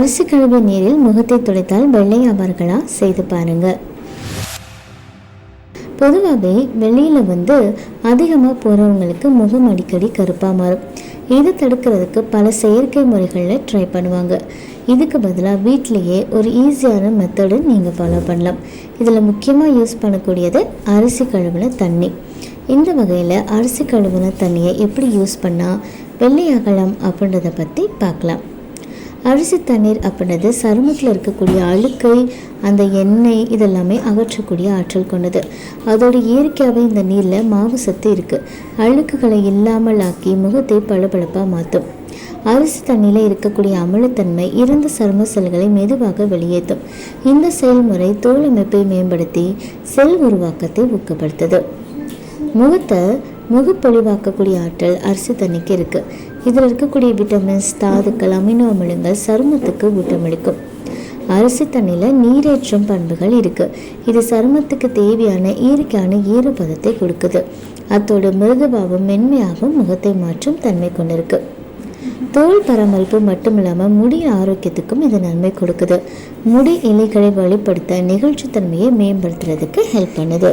அரிசி கழுவிய நீரில் முகத்தை துடைத்தால் வெள்ளை ஆவார்களா செய்து பாருங்க. பொதுவாகவே வெளியில் வந்து அதிகமாக போகிறவங்களுக்கு முகம் அடிக்கடி கருப்பாக மாறும். இதை தடுக்கிறதுக்கு பல செயற்கை முறைகளில் ட்ரை பண்ணுவாங்க. இதுக்கு பதிலாக வீட்லேயே ஒரு ஈஸியான மெத்தடு நீங்கள் ஃபாலோ பண்ணலாம். இதில் முக்கியமாக யூஸ் பண்ணக்கூடியது அரிசி கழுவின தண்ணி. இந்த வகையில் அரிசி கழுவின தண்ணியை எப்படி யூஸ் பண்ணால் வெள்ளையாகலாம் அப்படின்றத பற்றி பார்க்கலாம். அரிசி தண்ணீர் அப்படின்றது சருமத்தில் இருக்கக்கூடிய அழுக்கை அந்த எண்ணெய் இதெல்லாமே அகற்றக்கூடிய ஆற்றல் கொண்டது. அதோட இயற்கையாகவே இந்த நீரில் மாவு சத்து இருக்குது அழுக்குகளை இல்லாமல் ஆக்கி முகத்தை பளபளப்பாக மாற்றும் அரிசி தண்ணியில் இருக்கக்கூடிய அமிலத்தன்மை இறந்த சரும செல்களை மெதுவாக வெளியேற்றும். இந்த செயல்முறை தோல் அமைப்பை மேம்படுத்தி செல் உருவாக்கத்தை ஊக்கப்படுத்துது. முகத்தை முகப்பொழிவாக்கக்கூடிய ஆற்றல் அரிசி தண்ணிக்கு இருக்குது இதில் இருக்கக்கூடிய விட்டமின்ஸ் தாதுக்கள் அமினோ அமிலங்கள் சருமத்துக்கு ஊட்டமளிக்கும். அரிசி தண்ணியில் நீரேற்றும் பண்புகள் இருக்குது இது சருமத்துக்கு தேவையான இயற்கையான ஈரப்பதத்தை கொடுக்குது. அத்தோடு மிருதுபாவம் மென்மையாகவும் முகத்தை மாற்றும் தன்மை கொண்டிருக்கு. தோல் பராமரிப்பு மட்டும் இல்லாமல் முடி ஆரோக்கியத்துக்கும் இது நன்மை கொடுக்குது. முடி இலைகளை வலுப்படுத்த நிகழ்ச்சித்தன்மையை மேம்படுத்துறதுக்கு ஹெல்ப் பண்ணுது.